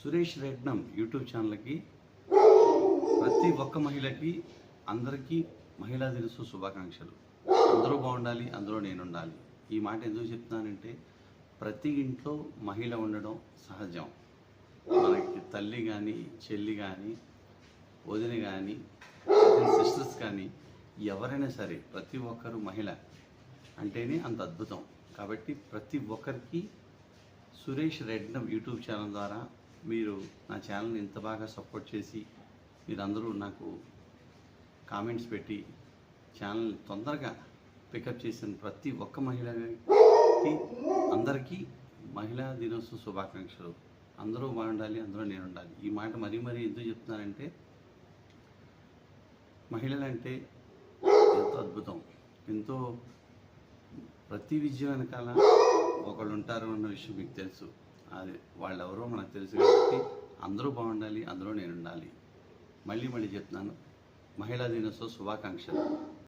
Suresh Rednam YouTube ఛానల్కి ప్రతి ఒక్క మహిళకి అందరికీ మహిళా దినోత్సవ శుభాకాంక్షలు. అందరూ బాగుండాలి అందులో నేను ఉండాలి ఈ మాట ఎందుకు చెప్తున్నానంటే ప్రతి ఇంట్లో మహిళ ఉండడం సహజం. మనకి తల్లి కానీ చెల్లి కానీ వదిన కానీ సిస్టర్స్ కానీ ఎవరైనా సరే ప్రతి ఒక్కరు మహిళ అంటేనే అంత అద్భుతం. కాబట్టి ప్రతి ఒక్కరికి సురేష్ రెడ్నం యూట్యూబ్ ఛానల్ ద్వారా మీరు నా ఛానల్ని ఇంత బాగా సపోర్ట్ చేసి మీరందరూ నాకు కామెంట్స్ పెట్టి ఛానల్ని తొందరగా పికప్ చేసిన ప్రతి ఒక్క మహిళకి అందరికీ మహిళా దినోత్సవ శుభాకాంక్షలు. అందరూ బాగుండాలి అందరూ నేను ఉండాలి ఈ మాట మరీ మరీ ఎందుకు చెప్తున్నానంటే మహిళలంటే ఎంతో అద్భుతం. ఎంతో ప్రతి విజయం వెనకాల ఒకళ్ళు ఉంటారు అన్న విషయం మీకు తెలుసు. అది వాళ్ళెవరో మనకు తెలుసు కాబట్టి అందరూ బాగుండాలి అందరూ నేను ఉండాలి మళ్ళీ మళ్ళీ చెప్తున్నాను. మహిళా దినోత్సవ శుభాకాంక్షలు.